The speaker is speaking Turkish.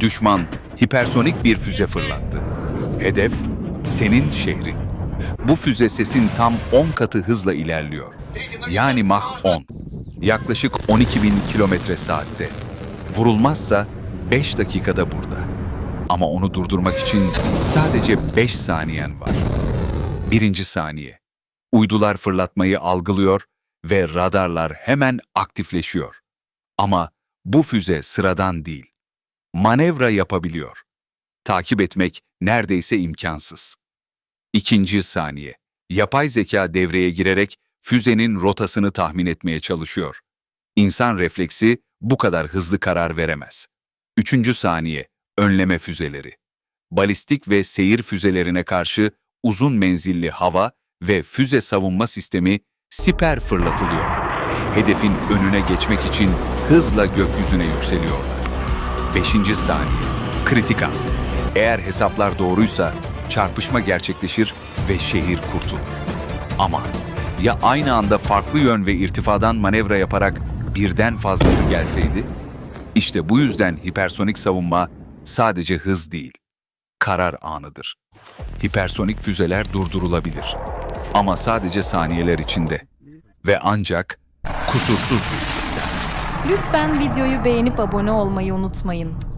Düşman hipersonik bir füze fırlattı. Hedef senin şehrin. Bu füze sesin tam 10 katı hızla ilerliyor. Yani Mach 10. Yaklaşık 12 bin kilometre saatte. Vurulmazsa 5 dakikada burada. Ama onu durdurmak için sadece 5 saniyen var. Birinci saniye. Uydular fırlatmayı algılıyor ve radarlar hemen aktifleşiyor. Ama bu füze sıradan değil. Manevra yapabiliyor. Takip etmek neredeyse imkansız. İkinci saniye. Yapay zeka devreye girerek füzenin rotasını tahmin etmeye çalışıyor. İnsan refleksi bu kadar hızlı karar veremez. Üçüncü saniye. Önleme füzeleri. Balistik ve seyir füzelerine karşı uzun menzilli hava ve füze savunma sistemi siper fırlatılıyor. Hedefin önüne geçmek için hızla gökyüzüne yükseliyorlar. Beşinci saniye. Kritik an. Eğer hesaplar doğruysa çarpışma gerçekleşir ve şehir kurtulur. Ama ya aynı anda farklı yön ve irtifadan manevra yaparak birden fazlası gelseydi? İşte bu yüzden hipersonik savunma sadece hız değil, karar anıdır. Hipersonik füzeler durdurulabilir. Ama sadece saniyeler içinde. Ve ancak kusursuz bir sistem. Lütfen videoyu beğenip abone olmayı unutmayın.